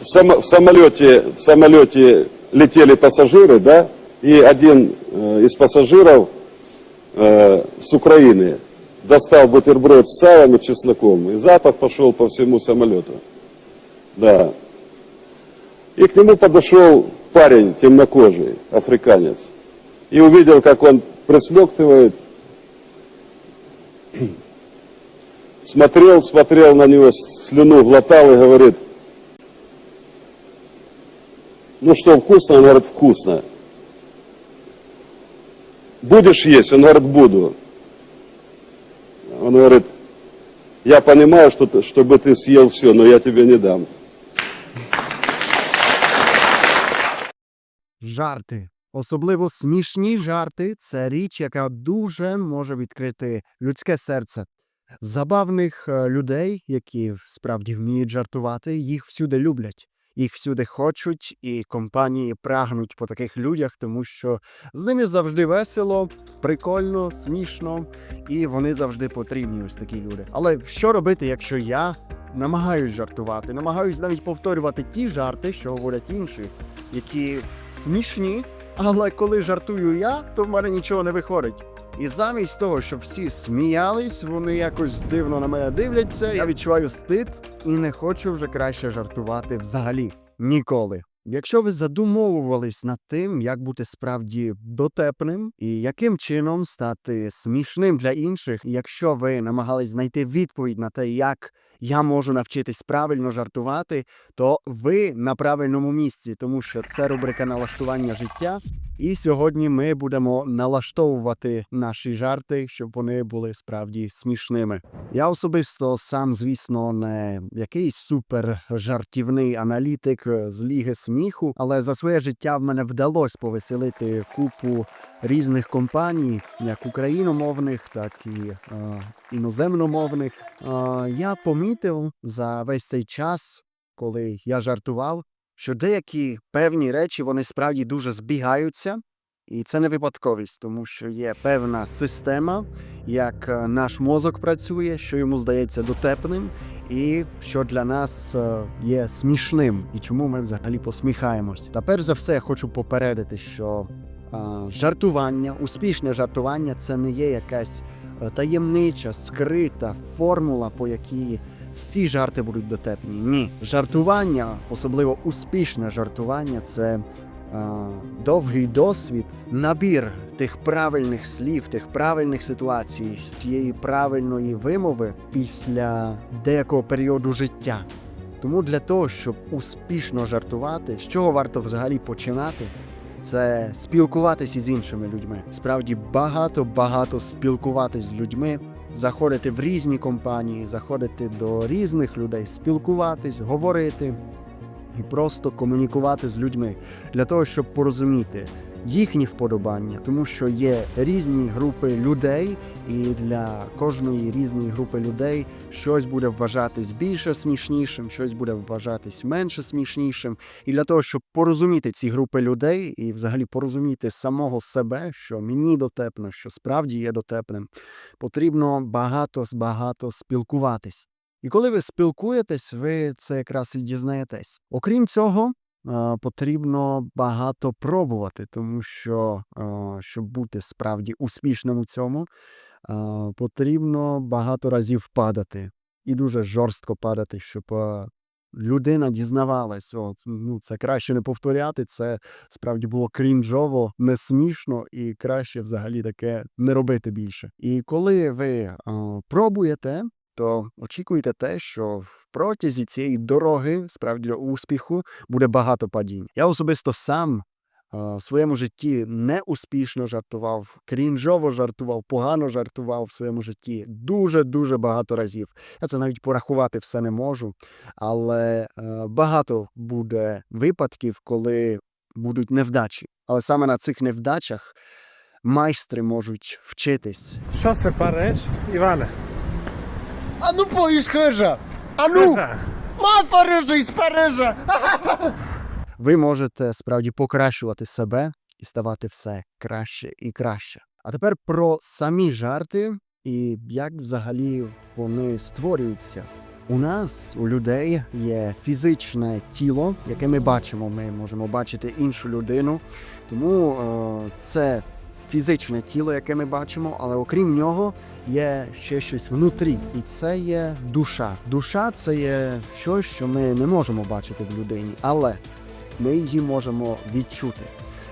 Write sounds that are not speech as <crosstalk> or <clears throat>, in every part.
в, само- в самолете, в самолете летели пассажиры, да, и один э, из пассажиров э, с Украины достал бутерброд с салом и чесноком, и запах пошел по всему самолету. Да. И к нему подошел парень темнокожий, африканец, и увидел, как он присмоктывает, <clears throat> смотрел, смотрел на него, слюну глотал и говорит, ну что, вкусно? Он говорит, вкусно. Будешь есть? Он говорит, буду. Он говорит, я понимаю, что ты- чтобы ты съел все, но я тебе не дам. Жарти. Особливо смішні жарти це річ, яка дуже може відкрити людське серце. Забавних е, людей, які справді вміють жартувати, їх всюди люблять, їх всюди хочуть, і компанії прагнуть по таких людях, тому що з ними завжди весело, прикольно, смішно, і вони завжди потрібні. Ось такі люди. Але що робити, якщо я намагаюсь жартувати, намагаюсь навіть повторювати ті жарти, що говорять інші, які смішні, але коли жартую я, то в мене нічого не виходить. І замість того, щоб всі сміялись, вони якось дивно на мене дивляться. Я відчуваю стид і не хочу вже краще жартувати взагалі ніколи. Якщо ви задумовувались над тим, як бути справді дотепним і яким чином стати смішним для інших, якщо ви намагались знайти відповідь на те, як я можу навчитись правильно жартувати, то ви на правильному місці, тому що це рубрика налаштування життя. І сьогодні ми будемо налаштовувати наші жарти, щоб вони були справді смішними. Я особисто сам, звісно, не якийсь супер жартівний аналітик е, з ліги сміху, але за своє життя в мене вдалося повеселити купу різних компаній, як україномовних, так і е, іноземномовних. Е, я помітив за весь цей час, коли я жартував, що деякі певні речі вони справді дуже збігаються. І це не випадковість, тому що є певна система, як е, наш мозок працює, що йому здається дотепним, і що для нас е, є смішним, і чому ми взагалі посміхаємось. Та перш за все, я хочу попередити, що е, жартування, успішне жартування це не є якась е, таємнича, скрита формула, по якій всі жарти будуть дотепні. Ні, жартування, особливо успішне жартування, це довгий досвід, набір тих правильних слів, тих правильних ситуацій, тієї правильної вимови після деякого періоду життя. Тому для того, щоб успішно жартувати, з чого варто взагалі починати, це спілкуватися з іншими людьми. Справді багато багато спілкуватись з людьми, заходити в різні компанії, заходити до різних людей, спілкуватись, говорити і просто комунікувати з людьми для того, щоб порозуміти їхні вподобання, тому що є різні групи людей, і для кожної різної групи людей щось буде вважатись більше смішнішим, щось буде вважатись менше смішнішим. І для того, щоб порозуміти ці групи людей і взагалі порозуміти самого себе, що мені дотепно, що справді є дотепним, потрібно багато багато спілкуватись. І коли ви спілкуєтесь, ви це якраз і дізнаєтесь. Окрім цього, е, потрібно багато пробувати, тому що е, щоб бути справді успішним у цьому, е, потрібно багато разів падати і дуже жорстко падати, щоб людина дізнавалась. От, ну, це краще не повторяти, це справді було крінжово, не смішно і краще взагалі таке не робити більше. І коли ви пробуєте, то очікуйте те, що в протязі цієї дороги, справді до успіху, буде багато падінь. Я особисто сам в своєму житті не успішно жартував, крінжово жартував, погано жартував в своєму житті дуже дуже багато разів. Я це навіть порахувати все не можу, але е, багато буде випадків, коли будуть невдачі. Але саме на цих невдачах майстри можуть вчитись. Що се пареш, Іване? А ну поїж хижа! А ну! Кажа. Май Парижа Парижа! ви можете справді покращувати себе і ставати все краще і краще. А тепер про самі жарти і як взагалі вони створюються. У нас, у людей, є фізичне тіло, яке ми бачимо. Ми можемо бачити іншу людину. Тому е, це фізичне тіло, яке ми бачимо, але окрім нього є ще щось внутрі, і це є душа. Душа це є щось, що ми не можемо бачити в людині, але ми її можемо відчути.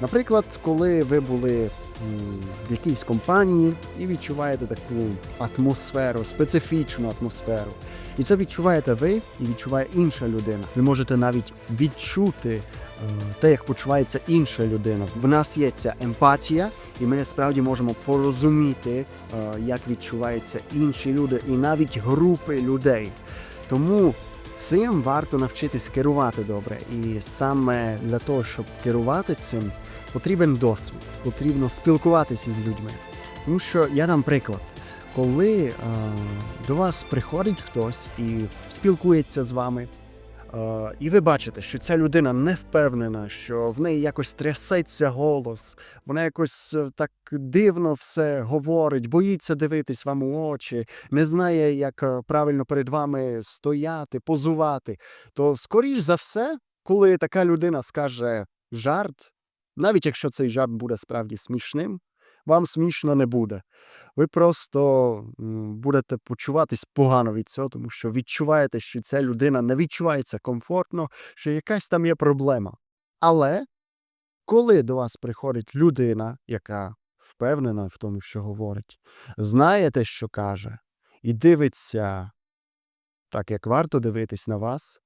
Наприклад, коли ви були в якійсь компанії і відчуваєте таку атмосферу, специфічну атмосферу, і це відчуваєте ви і відчуває інша людина. Ви можете навіть відчути е, те, як почувається інша людина. В нас є ця емпатія, і ми насправді можемо порозуміти, е, як відчуваються інші люди, і навіть групи людей. Тому цим варто навчитись керувати добре. І саме для того, щоб керувати цим, потрібен досвід, потрібно спілкуватися з людьми. Тому що я дам приклад, коли е, до вас приходить хтось і спілкується з вами. І ви бачите, що ця людина не впевнена, що в неї якось трясеться голос, вона якось е, так дивно все говорить, боїться дивитись вам у очі, не знає, як е, правильно перед вами стояти, позувати. То, скоріш за все, коли така людина скаже жарт, навіть якщо цей жарт буде справді смішним, вам смішно не буде. Ви просто будете почуватись погано від цього, тому що відчуваєте, що ця людина не відчувається комфортно, що якась там є проблема. Але коли до вас приходить людина, яка впевнена в тому, що говорить, знає те, що каже, і дивиться так, як варто дивитись на вас,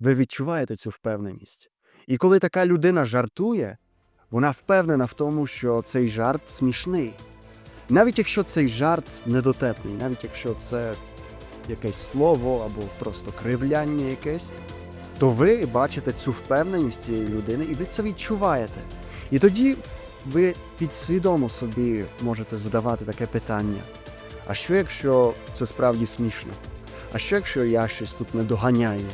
ви відчуваєте цю впевненість. І коли така людина жартує, вона впевнена в тому, що цей жарт смішний. Навіть якщо цей жарт недотепний, навіть якщо це якесь слово або просто кривляння якесь, то ви бачите цю впевненість цієї людини і ви це відчуваєте. І тоді ви підсвідомо собі можете задавати таке питання: а що якщо це справді смішно? А що якщо я щось тут не доганяю?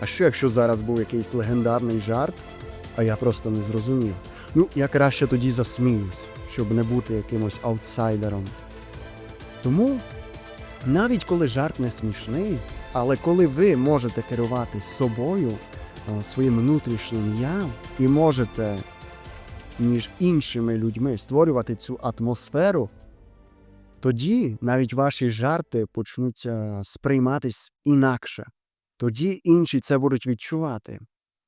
А що якщо зараз був якийсь легендарний жарт, а я просто не зрозумів? Ну, я краще тоді засміюсь, щоб не бути якимось аутсайдером. Тому, навіть коли жарт не смішний, але коли ви можете керувати собою, своїм внутрішнім я, і можете між іншими людьми створювати цю атмосферу, тоді навіть ваші жарти почнуть сприйматись інакше. Тоді інші це будуть відчувати.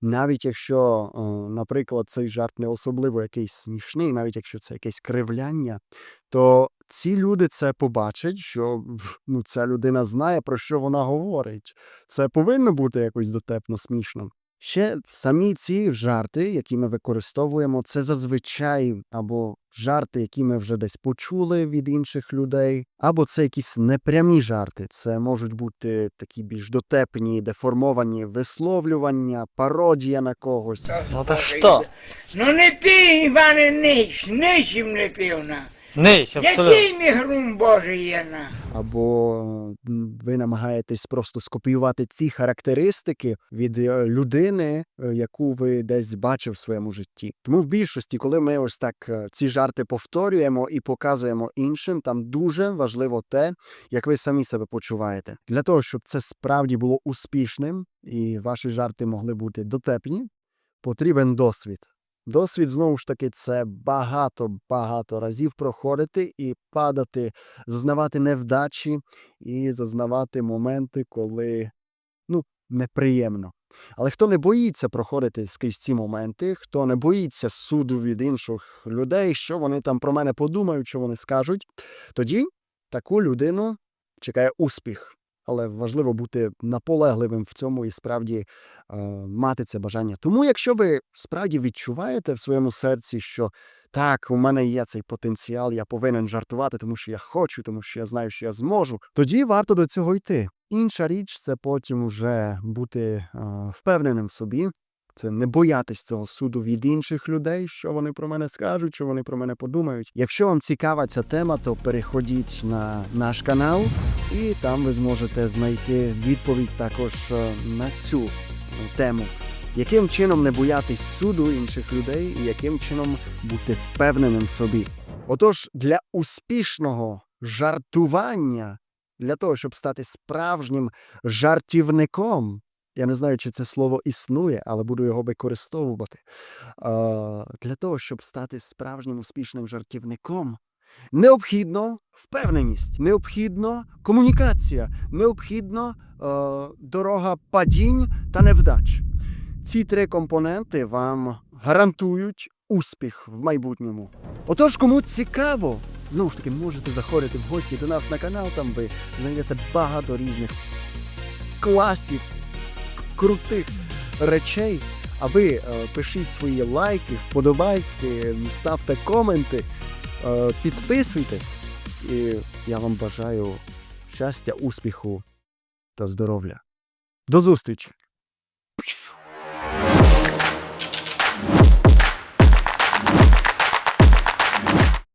Навіть якщо, е, наприклад, цей жарт не особливо якийсь смішний, навіть якщо це якесь кривляння, то ці люди це побачать, що ну, ця людина знає, про що вона говорить. Це повинно бути якось дотепно смішно. Ще самі ці жарти, які ми використовуємо, це зазвичай або жарти, які ми вже десь почули від інших людей, або це якісь непрямі жарти. Це можуть бути такі більш дотепні, деформовані висловлювання, пародія на когось. Ну та що? Ну не пій, Іване, нич, нічим не пів на. Абсолютно. Який мій грум Божий є на? або ви намагаєтесь просто скопіювати ці характеристики від е, людини, е, яку ви десь бачив в своєму житті. Тому в більшості, коли ми ось так е, ці жарти повторюємо і показуємо іншим, там дуже важливо те, як ви самі себе почуваєте. Для того, щоб це справді було успішним і ваші жарти могли бути дотепні, потрібен досвід. Досвід знову ж таки це багато-багато разів проходити і падати, зазнавати невдачі і зазнавати моменти, коли ну, неприємно. Але хто не боїться проходити скрізь ці моменти, хто не боїться суду від інших людей, що вони там про мене подумають, що вони скажуть, тоді таку людину чекає успіх. Але важливо бути наполегливим в цьому і справді е, мати це бажання. Тому, якщо ви справді відчуваєте в своєму серці, що так, у мене є цей потенціал, я повинен жартувати, тому що я хочу, тому що я знаю, що я зможу, тоді варто до цього йти. Інша річ це потім вже бути е, впевненим в собі. Це не боятись цього суду від інших людей, що вони про мене скажуть, що вони про мене подумають. Якщо вам цікава ця тема, то переходіть на наш канал, і там ви зможете знайти відповідь також е, на цю е, тему. Яким чином не боятись суду інших людей, і яким чином бути впевненим в собі? Отож, для успішного жартування для того, щоб стати справжнім жартівником. Я не знаю, чи це слово існує, але буду його використовувати. Для того, щоб стати справжнім успішним жартівником, необхідно впевненість, необхідно комунікація, необхідно е, дорога падінь та невдач. Ці три компоненти вам гарантують успіх в майбутньому. Отож, кому цікаво, знову ж таки, можете заходити в гості до нас на канал, там ви знайдете багато різних класів, крутих речей. А ви е, пишіть свої лайки, вподобайки, ставте коменти, е, підписуйтесь. І я вам бажаю щастя, успіху та здоров'я. До зустрічі!